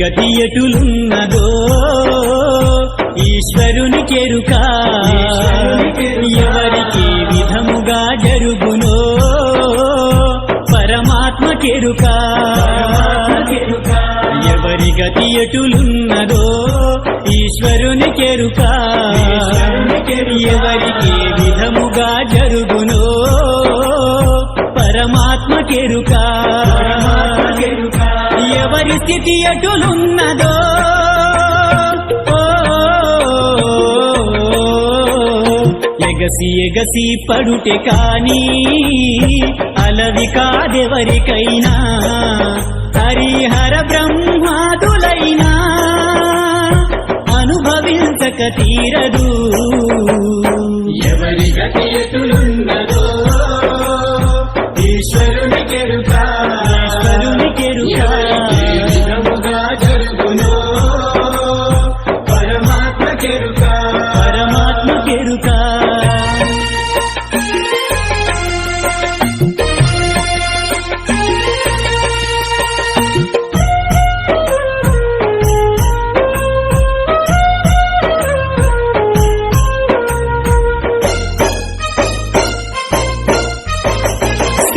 గతి ఎటులున్నదో ఈశ్వరుని కెరుక. ఎవరికి విధముగా జరుగునో పరమాత్మ కెరుక. ఎవరి గతి ఎటులున్నదో ఈశ్వరుని కెరుక. ఎవరికి విధముగా జరుగునో పరమాత్మ కెరుక. ఎవరి స్థితి ఎటులున్నదో. ఓ, ఎగసి ఎగసి పడుటే కానీ అలవి కాదెవరికైనా హరిహర బ్రహ్మాదులైనా అనుభవించక తీరదు. ఎవరి గతి ఎటులున్నదో.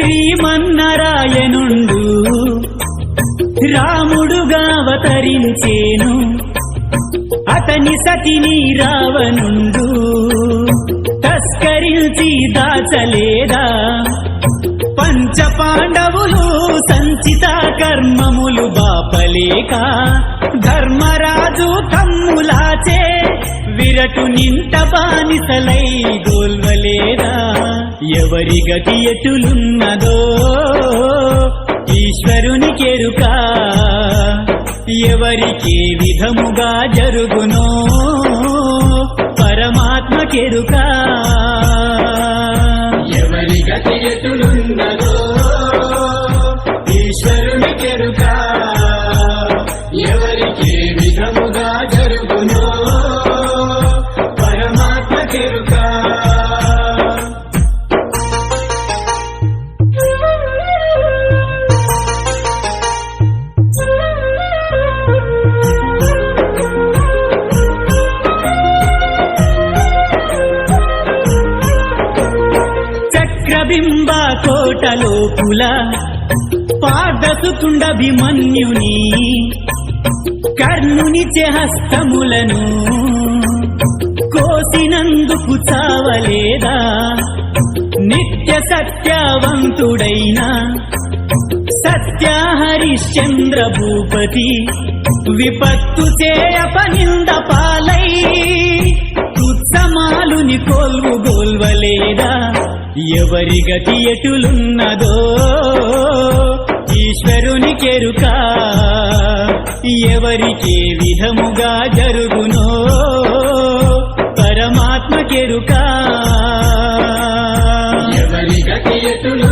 శ్రీమన్నారాయణుండు. రాముడుగా అవతరించేను అతని సతిని రావణుండు. తస్కరించి దాచలేదా? పంచ పాండవులు సంచిత కర్మములు బాపలేక ధర్మరాజు తమ్ములాచే విరటు నింట బానిసలై గోల్వలేదా ఎవరి గతి ఎటులున్నదో ఈశ్వరుని కెరుక. ఎవరికి విధముగా జరుగునో పరమాత్మ కెరుక. ఎవరి గతి ఎటులున్నదో కోటలోపుల పాదసుకుండభిమన్యుని కర్ణుని హస్తములను కోసినందుకు చావలేదా? నిత్య సత్యవంతుడైన సత్య హరిశ్చంద్ర భూపతి విపత్తు చేయపనింద పాలై తుత్సమాలుని కోల్వు గోల్వలేదా ఎవరి గతి ఎటులున్నదో? ఈశ్వరుని కెరుక ఎవరికే విధముగా జరుగునో? పరమాత్మ కెరుక ఎవరి గతి ఎటులు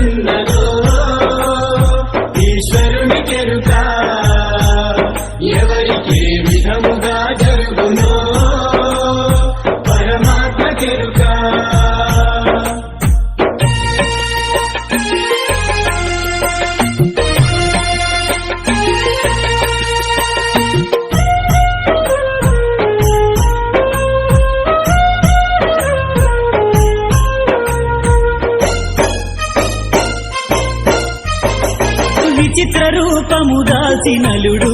విచిత్ర రూపము దాసినలుడు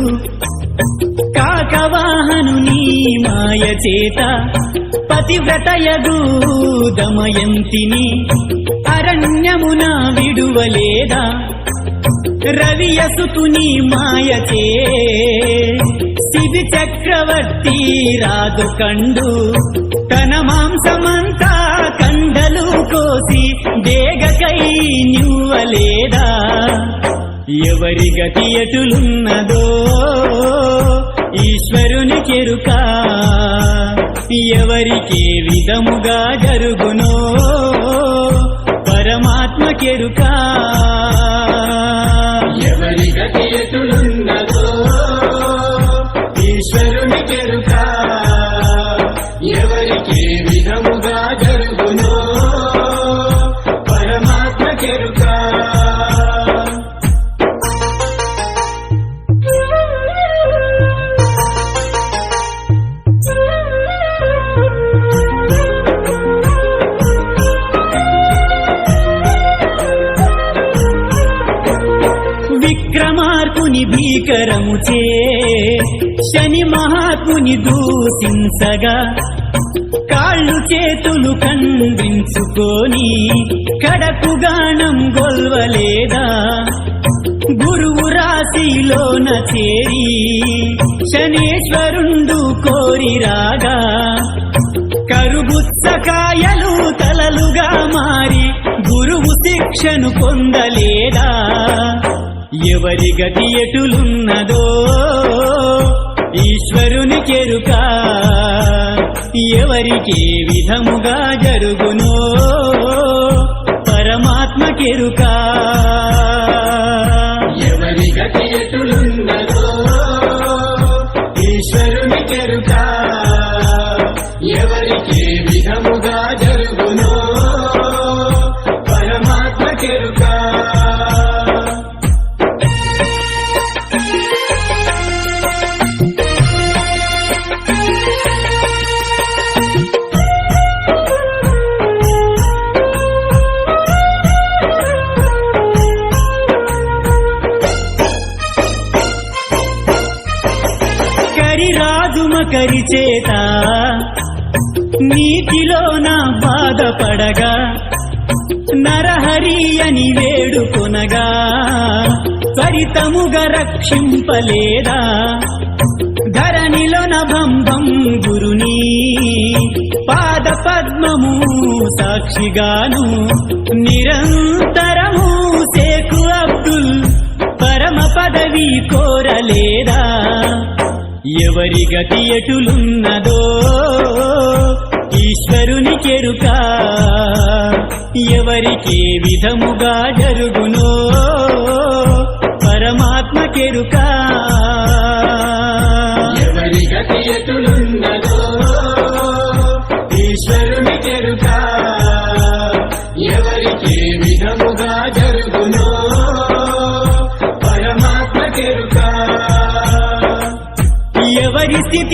కాకవాహను నీ మాయ చేత పతివ్రతయగు దమయంతిని అరణ్యమున విడువలేదా? రవియసుతుని మాయచే శివి చక్రవర్తి రాదు కండు. తన మాంసమంతా కండలు కోసి దేగకై న్యూ ఎవరి గతి ఎటులున్నదో ఈశ్వరుని చెరుక ఎవరికి విధముగా జరుగునో పరమాత్మ చెరుక ఎవరి గతి ఎటులున్నదో ఈశ్వరుని కెరుక. ఎవరికి విధముగా జరుగునో పరమాత్మ చెరుక భీకరముచే. శని మహాత్ముని దూషించగా కాళ్ళు చేతులు ఖండించుకొని కడకు గొల్వలేదా? గురువు రాశిలోన చేరి శనేశ్వరుండు కోరి రాగా కరుబుచ్చకాయలు తలలుగా మారి గురువు శిక్షను పొందలేదా? ఎవరి గతి ఎటులున్నదో ఈశ్వరుని చెరుక ఎవరికి విధముగా జరుగునో పరమాత్మ చెరుక. ఎవరి గతి ఎటులున్నదో కరిరాజు మకరి చేత. నీటిలోన బాధపడగా నరహరి అని వేడుకొనగా. త్వరితముగా రక్షింపలేదా. ధరణిలోన నభంభం గురుని. పాద పద్మము సాక్షిగాను. నిరంతర ఎవరి గతి ఎటులున్నదో ఈశ్వరుని కెరుక ఎవరికి విధముగా జరుగునో పరమాత్మ కెరుక. ఎవరి గతి ఎటులున్నదో ఈశ్వరుని కెరుక.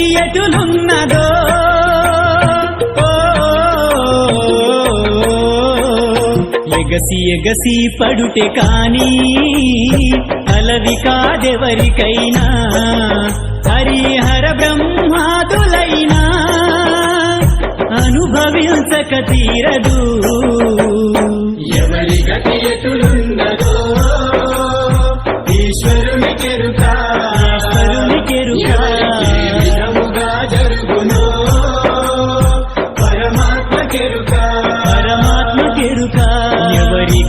ఎవరి స్థితి ఎటులున్నదో ఓ, ఎగసి ఎగసి పడుటే కానీ అలవి కాదెవరికైనా హరిహర బ్రహ్మాదులైనా అనుభవించక తీరదు.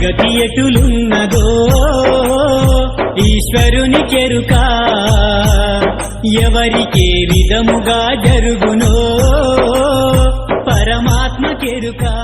గతి ఎటులున్నదో ఈశ్వరుని చెరుక ఎవరికే విధముగా జరుగునో పరమాత్మ చెరుకా.